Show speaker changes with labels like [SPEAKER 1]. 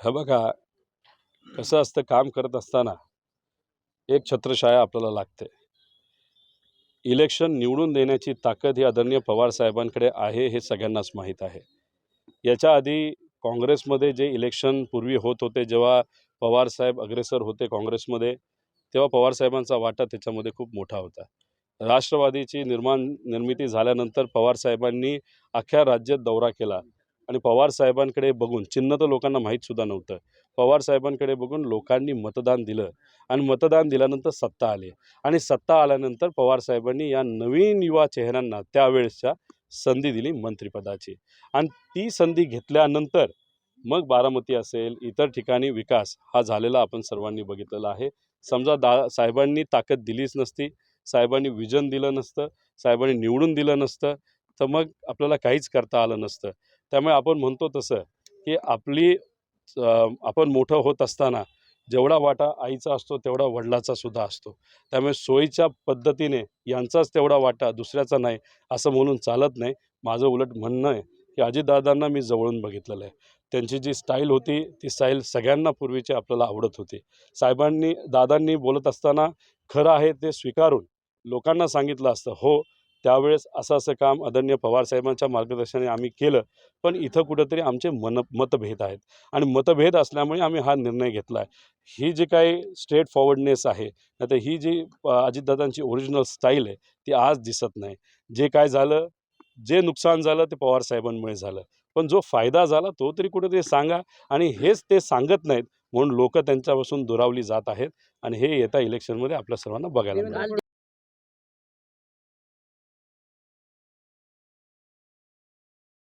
[SPEAKER 1] हे बघा कसं असतं काम करत असताना एक छत्रछाया आपल्याला लागते. इलेक्शन निवडून देण्याची ताकद ही आदरणीय पवार साहेबांकडे आहे हे सगळ्यांनाच माहीत आहे. याच्या आधी काँग्रेसमध्ये जे इलेक्शन पूर्वी होत होते जेव्हा पवारसाहेब अग्रेसर होते काँग्रेसमध्ये तेव्हा पवारसाहेबांचा वाटा त्याच्यामध्ये खूप मोठा होता. राष्ट्रवादीची निर्माण निर्मिती झाल्यानंतर पवारसाहेबांनी अख्ख्या राज्यात दौरा केला. आणि पवारसाहेबांकडे बघून चिन्ह तर लोकांना माहीतसुद्धा नव्हतं. पवारसाहेबांकडे बघून लोकांनी मतदान दिलं आणि मतदान दिल्यानंतर सत्ता आली. आणि सत्ता आल्यानंतर पवारसाहेबांनी या नवीन युवा चेहऱ्यांना त्यावेळेसच्या संधी दिली मंत्रिपदाची. आणि ती संधी घेतल्यानंतर मग बारामती असेल इतर ठिकाणी विकास हा झालेला आपण सर्वांनी बघितलेला आहे. समजा दा साहेबांनी ताकद दिलीच नसती साहेबांनी विजन दिलं नसतं साहेबांनी निवडून दिलं नसतं तर मग आपल्याला काहीच करता आलं नसतं. त्यामुळे आपण म्हणतो तसं की आपली आपण मोठं होत असताना जेवढा वाटा आईचा असतो तेवढा वडिलाचा सुद्धा असतो. त्यामुळे सोयीच्या पद्धतीने यांचाच तेवढा वाटा दुसऱ्याचा नाही असं म्हणून चालत नाही. माझं उलट म्हणणं आहे की अजितदादांना मी जवळून बघितलेलं आहे. त्यांची जी स्टाईल होती ती स्टाईल सगळ्यांना पूर्वीची आपल्याला आवडत होती. साहेबांनी दादांनी बोलत असताना खरं आहे ते स्वीकारून लोकांना सांगितलं असतं हो त्यावेळेस असं असं काम आदरणीय पवारसाहेबांच्या मार्गदर्शनाने आम्ही केलं. पण इथं कुठंतरी आमचे मन मतभेद आहेत. आणि मतभेद असल्यामुळे आम्ही हा निर्णय घेतला आहे ही जी काही स्ट्रेट फॉरवर्डनेस आहे नाही तर ही जी अजितदादांची ओरिजिनल स्टाईल आहे ती आज दिसत नाही. जे काय झालं जे नुकसान झालं ते पवारसाहेबांमुळे झालं. पण जो फायदा झाला तो तरी कुठेतरी सांगा. आणि हेच ते सांगत नाहीत म्हणून लोक त्यांच्यापासून दुरावली जात आहेत. आणि हे येत्या इलेक्शनमध्ये आपल्या सर्वांना बघायला मिळेल.